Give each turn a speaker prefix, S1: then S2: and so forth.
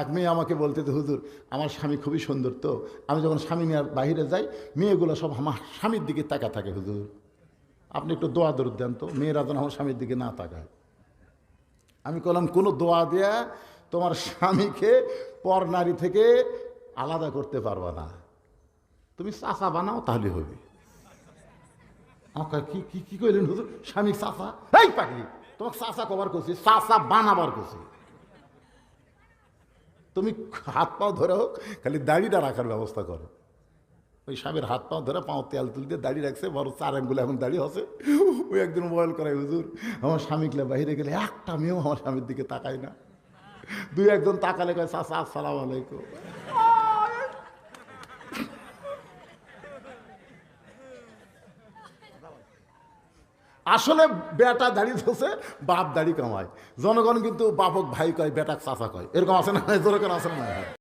S1: এক মেয়ে আমাকে বলতে তো হুজুর, আমার স্বামী খুবই সুন্দর তো। আমি যখন স্বামী নিয়ে বাইরে যাই, মেয়েগুলো সব আমার স্বামীর দিকে তাকা থাকে, হুজুর। আপনি একটু দোয়া দরুদ দেন তো, মেয়েরা যেন আমার স্বামীর দিকে না তাকায়। আমি বললাম কোনো দোয়া দেয়া তোমার স্বামীকে পর নারী থেকে আলাদা করতে পারবা না। তুমি চাষা বানাও তাহলে হবে। আমাকে কি কি কি কইলেন হুজুর? স্বামী চাষা এই পাখি তোমাকে চাষা কবার করছি চাষা বানাবার করছি তুমি হাত পাও ধরে হোক, খালি দাড়িটা রাখার ব্যবস্থা করো। ওই স্বামীর হাত পাও ধরে পাও তেল তুল দিয়ে দাড়ি রাখছে, বড় চার আঙ্গুলে এখন দাড়ি আছে। ওই একদিন মোবাইল করায় হুজুর, আমার স্বামীকে বাইরে গেলে একটা মেয়েও আমার স্বামীর দিকে তাকায় না। দুই একজন তাকালে কয় চাষা আসসালাম আলাইকুম। আসলে বেটা দাড়ি ধরছে, বাপ দাড়ি কামায়। জনগণ কিন্তু বাপক ভাই কয়, বেটাক চাচা কয়। এরকম আছে না? জনগণ আছে না?